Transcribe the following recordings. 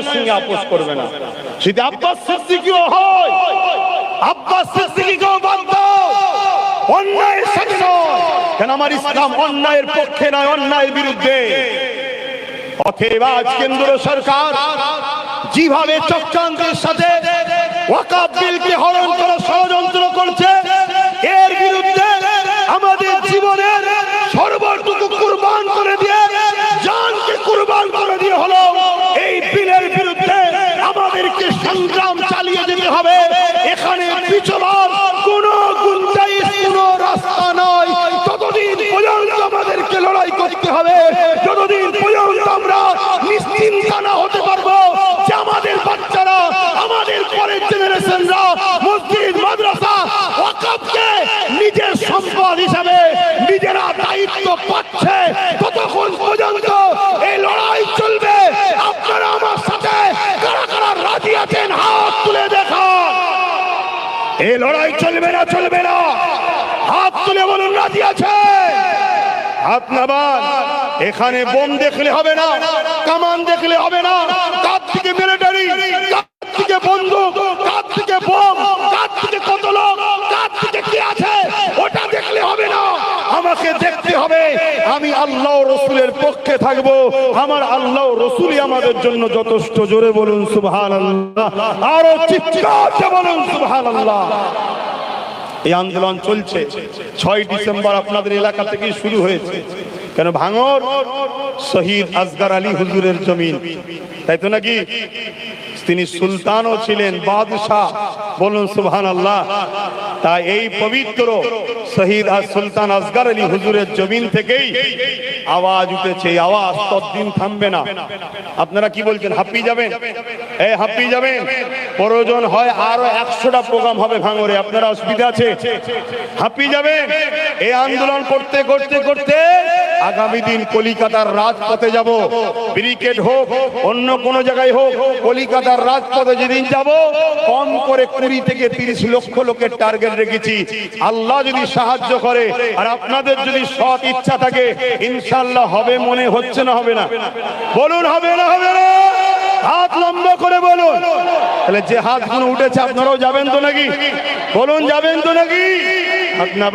অন্যায়ের সঙ্গে আপোষ করবে না। যদি আব্বাস হয়, আব্বাস অন্যায়ের কেন আমার ইসলাম অন্যায়ের পক্ষে নয়, অন্যায়ের বিরুদ্ধে? অথেব আজ কেন্দ্র সরকার, যেভাবে চক্রান্তের সাথে ওয়াকাব বিলকে হরণ করে সংগ্রাম চালিয়ে যেতে হবে এখানে পিছবার কোন গুঞ্জাইশ কোন রাস্তা নয় ততদিন পর্যন্ত আমাদেরকে লড়াই করতে হবে যতদিন পর্যন্ত আমরা নিশ্চিন্তা না হতে পারব যে আমাদের বাচ্চারা আমাদের পরের জেনারেশনরা মসজিদ মাদ্রাসা ওয়াকাফকে নিজের সম্পদ হিসাবে নিজেরা দায়িত্ব পাচ্ছে ততক্ষণ পর্যন্ত এই লড়াই চলবে আপনারা আমার সাথে কারা কারা রাজি আছেন হাত তুলে দেখান এই লড়াই চলবে না চলবে না। হাত তুলে বলুন, রাজি আছে? হাত নাবান এখানে বোম দেখলে হবে না, কামান দেখলে হবে না। কার থেকে মিলিটারি কার থেকে বন্দুক, কার থেকে বোম, কার থেকে কত লোক, কার থেকে কি আছে, ওটা দেখলে হবে না। আমাকে দেখতে হবে, আমি আল্লাহ রসুলের পক্ষে থাকব। আমাদের জন্য যথেষ্ট জোরে বলুন আল্লাহ আরও চিৎকার বলুন সুবহান আল্লাহ এই আন্দোলন চলছে। ছয় ডিসেম্বর আপনাদের এলাকা থেকে শুরু হয়েছে। কেন ভাঙর? শহীদ আসগার আলী হুজুরের জমিন। তাই তো নাকি? তিনি সুলতানও ছিলেন, বাদশাহ। বলুন সুবহান আল্লাহ তা এই পবিত্র শহীদ আর সুলতান আসগার আলী হুজুরের জমিন থেকেই আওয়াজ উঠেছে আওয়াজ ততদিন থামবে না। আপনারা কি বলছেন, হাপ্পি যাবেন? এই হাপ্পি যাবেন? প্রয়োজন হয় আরও একশোটা প্রোগ্রাম হবে ভাঙরে। আপনারা অসুবিধা আছে? হাপ্পি যাবেন? এই আন্দোলন করতে করতে করতে আগামী দিন কলিকাতার রাজপথে যাব। ব্রিকেট হোক, অন্য কোন জায়গায় হোক, কলিকাতার রাজপথে যেদিন যাব, কম করে কুড়ি থেকে তিরিশ লক্ষ লোকের টার্গেট রেখেছি। আল্লাহ যদি সাহায্য করে, আর আপনাদের যদি সৎ ইচ্ছা থাকে ইনশাল্লাহ হবে মনে হচ্ছে না, হবে না। বলুন, হবে না হবে না। হাত লম্বা করে বলুন। তাহলে যে হাতগুলো উঠেছে, আপনারাও যাবেন তো নাকি? বলুন, যাবেন তো নাকি? আপনার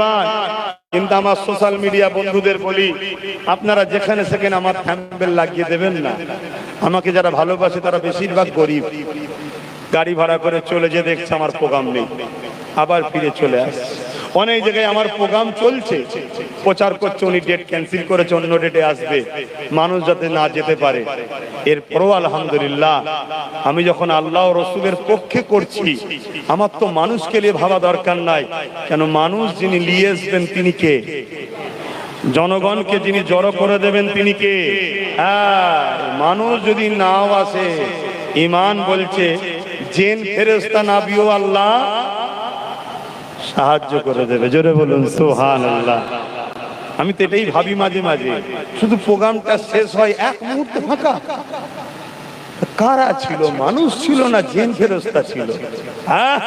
কিন্তু আমার সোশ্যাল মিডিয়া বন্ধুদের বলি, আপনারা যেখানে সেখানে আমার থ্যাম্বেল লাগিয়ে দেবেন না। আমাকে যারা ভালোবাসে তারা বেশিরভাগ গরিব। গাড়ি ভাড়া করে চলে যেয়ে দেখছে আমার প্রোগ্রাম নেই। আবার ফিরে চলে আসছে। অনেক জায়গায় আমার প্রোগ্রাম চলছে। প্রচার করছে, উনি ডেট ক্যান্সেল করেছে, অন্য ডেটে আসবে। মানুষ যাতে না যেতে পারে। এরপরও আলহামদুলিল্লাহ, আমি যখন আল্লাহ রসুলের পক্ষে করছি, আমার তো মানুষকে নিয়ে ভাবা দরকার নাই। কেন মানুষ যিনি নিয়ে আসবেন তিনি কে? জনগণকে যিনি জড়ো করে দেবেন তিনি কে? মানুষ যদি নাও আসে ইমান বলছে, জেন ফেরেস্তা নাবিও আল্লাহ সাহায্য করে দেবে। জোরে বলুন সোহান আল্লাহ আমি তো এটাই ভাবি মাঝে মাঝে। শুধু প্রোগ্রামটা শেষ হয়, এক মুহূর্তে ফাঁকা। কারা ছিল? মানুষ ছিল না জেন ফেরস্তা ছিল। হ্যাঁ?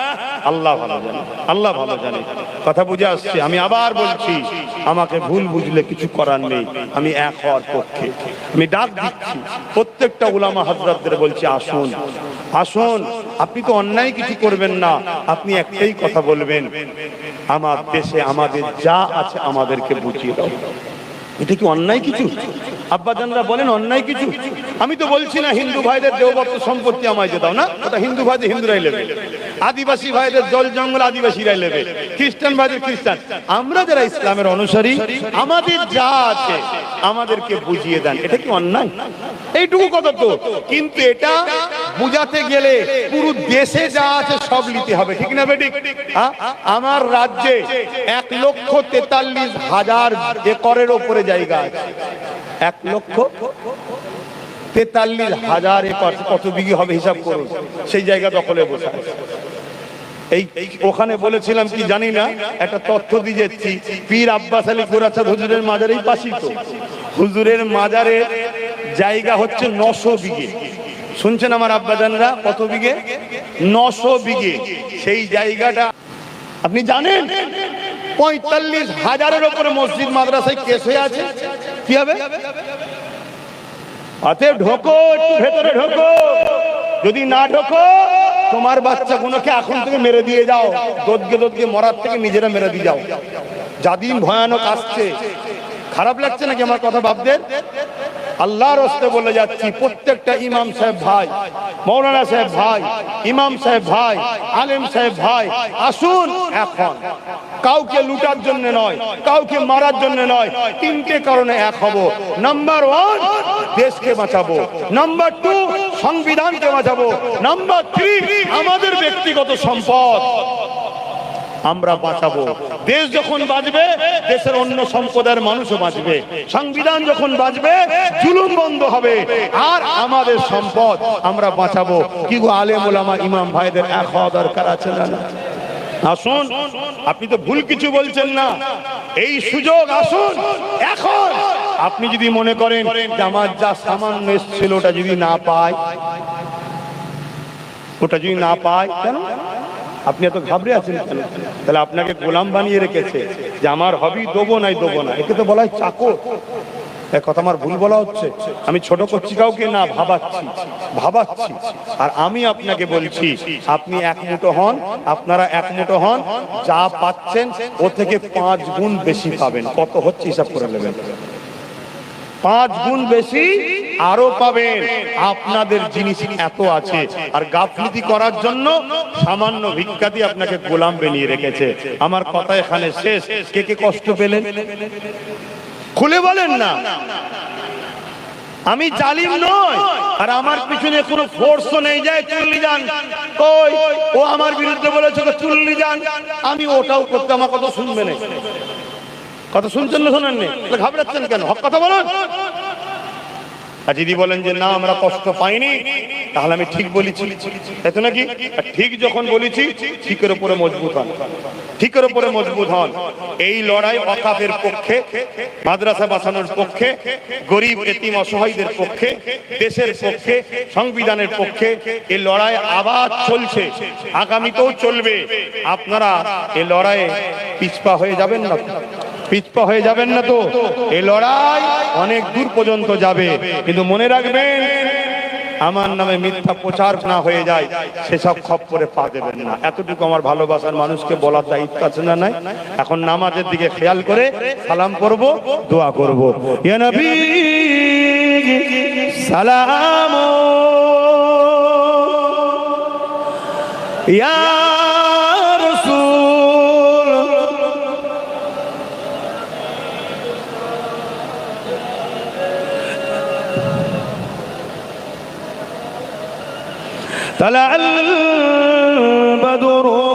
আল্লাহ ভালো জানে, আল্লাহ ভালো জানে। কথা বুঝে আসছে, আমি আবার বলছি। আমাকে ভুল বুঝলে কিছু করার নেই, আমি এক হওয়ার পক্ষে। আমি ডাক দিচ্ছি, প্রত্যেকটা উলামা হাজরাতদের বলছি, আসুন আসুন, আপনি তো অন্যায় কিছু করবেন না, আপনি একটাই কথা বলবেন, আমার দেশে আমাদের যা আছে আমাদেরকে বুঝিয়ে দাও। এটা কি অন্যায় কিছু? আব্বাজানরা বলেন, অন্যায় কিছু। আমি তো বলছি না, হিন্দু ভাইদের দেববর্ত সম্পত্তি আমায় যে দাও, না? ওটা হিন্দু ভাইদের, হিন্দুরাই নেবে। আদিবাসী ভাইদের জল জঙ্গল আদিবাসীরাই নেবে। খ্রিস্টান ভাইদের খ্রিস্টান। আমরা যারা ইসলামের অনুসারী, আমাদের যা আছে আমাদেরকে বুঝিয়ে দেন। এটা কি অন্যায়? এইটুকু কথা তো কিন্তু এটা বুঝাতে গেলে পুরো দেশে যা আছে সব নিতে হবে, ঠিক না বেটি হ্যাঁ? আমার রাজ্যে এক লক্ষ তেতাল্লিশ হাজার একরের ওপরে জায়গা আছে। এক লক্ষ তেতাল্লিশ হাজার একর, কত বিঘি হবে হিসাব করুন? সেই জায়গা দখলে বসে এই ওখানে বলেছিলাম কি জানি না, একটা তথ্য দিয়ে যাচ্ছি পীর আব্বাস আলী গোরাচাঁদ হুজুরের মাজারেই পাশি তো। হুজুরের মাজারে জায়গা হচ্ছে নশো বিঘে। শুনছেন আমার আব্বাজানরা? কত বিঘে? নশো বিঘে। সেই জায়গাটা আপনি জানেন? পঁয়তাল্লিশ হাজারের ওপরে মসজিদ, মাদ্রাসায় কেস হয়ে আছে। কি হবে? অতএব ঢোকো ভেতরে ঢোকো। যদি না ঢোকো, তোমার বাচ্চাগুলোকে এখন থেকে মেরে দিয়ে যাও। দোদকে দোদকে মরার থেকে নিজেরা মেরে দিয়ে যাও। যা দিন ভয়ানক আসছে। খারাপ লাগছে নাকি আমার কথা ভাবদের? আল্লাহর হস্তে বলে যাচ্ছি, প্রত্যেকটা ইমাম সাহেব ভাই, মৌলানা সাহেব ভাই, ইমাম সাহেব ভাই, আলেম সাহেব ভাই, আসুন এখন। কাউকে লুটার জন্য নয়, কাউকে মারার জন্য নয়, তিনটে কারণে এক হব। নাম্বার ওয়ান দেশকে বাঁচাবো। নাম্বার টু সংবিধানকে বাঁচাবো। নাম্বার থ্রি আমাদের ব্যক্তিগত সম্পদ। আমরা বাঁচাবো। দেশ যখন বাঁচবে, দেশের অন্য সম্প্রদায়ের মানুষও বাঁচবে। সংবিধান যখন বাঁচবে, জুলুম বন্ধ হবে। আর আমাদের সম্পদ আমরা বাঁচাবো। কি গো আলেম ওলামা ইমাম ভাইদের এক হওয়া দরকার আছে না? আসুন, আপনি তো ভুল কিছু বলছেন না। এই সুযোগ আসুন, এখন। আপনি যদি মনে করেন যে আমার যা সামান্য এসেছিল ওটা যদি না পায়, ওটা যদি না পায়, কেন? আপনি এত ঘাবড়ে আছেন কেন? তাহলে আপনাকে গোলাম বানিয়ে রেখেছে যে আমার হবি দেবো নাই দেবো না। একে তো বলা হয় চাকর। এ কথা আমার ভুল বলা হচ্ছে। আমি ছোট করছি, কাউকে না ভাবাচ্ছি। ভাবাচ্ছি। আর আমি আপনাকে বলছি, আপনি এক মুঠো হন, আপনারা এক মুঠো হন, যা পাচ্ছেন, ও থেকে পাঁচ গুণ বেশি পাবেন। কত হচ্ছে হিসাব করে নেবেন? পাঁচ গুণ বেশি আরও পাবেন। আপনাদের জিনিস এত আছে। আর গাফলিতি করার জন্য সামান্য ভিক্ষা দিয়ে আপনাকে গোলাম বানিয়ে রেখেছে। আমার কথা এখানে শেষ। কে কে কষ্ট পেলেন? খুলে বলেন না। আমি জালিম নয় আর আমার পিছনে কোনো ফোর্সও নেই। যায় চুল্লি যান। ওই ও আমার বিরুদ্ধে বলেছে চুল্লি যান। আমি ওটাও করতে আমার কথা শুনবে না। কথা শুনছেন না তাহলে ঘাবড়াচ্ছেন কেন? হক কথা বলুন। আর যদি বলেন যে, না, আমরা কষ্ট পাইনি, তাহলে আমি ঠিক বলেছি। তাই তো নাকি? ঠিক যখন বলেছি, ঠিকের উপরে মজবুত হন। ঠিকের উপরে মজবুত হন। এই লড়াই অকাপের পক্ষে, মাদ্রাসা বাঁচানোর পক্ষে, গরিব, এতিম, অসহায়দের পক্ষে, দেশের পক্ষে, সংবিধানের পক্ষে এই লড়াই আবার চলছে। আগামীতেও চলবে। আপনারা এই লড়াইয়ে পিছপা হয়ে যাবেন না? পিছপা হয়ে যাবেন না তো। এই লড়াই অনেক দূর পর্যন্ত যাবে। কিন্তু মনে রাখবেন, আমার নামে মিথ্যা প্রচার না হয়ে যায়, সেসব খপ্পরে পা দেবেন না। এতটুকু আমার ভালোবাসার মানুষকে বলার দায়িত্ব আছে না নাই? এখন নামাজের দিকে খেয়াল করে সালাম করব দোয়া করব। সালাম। ইয়া طلع البدر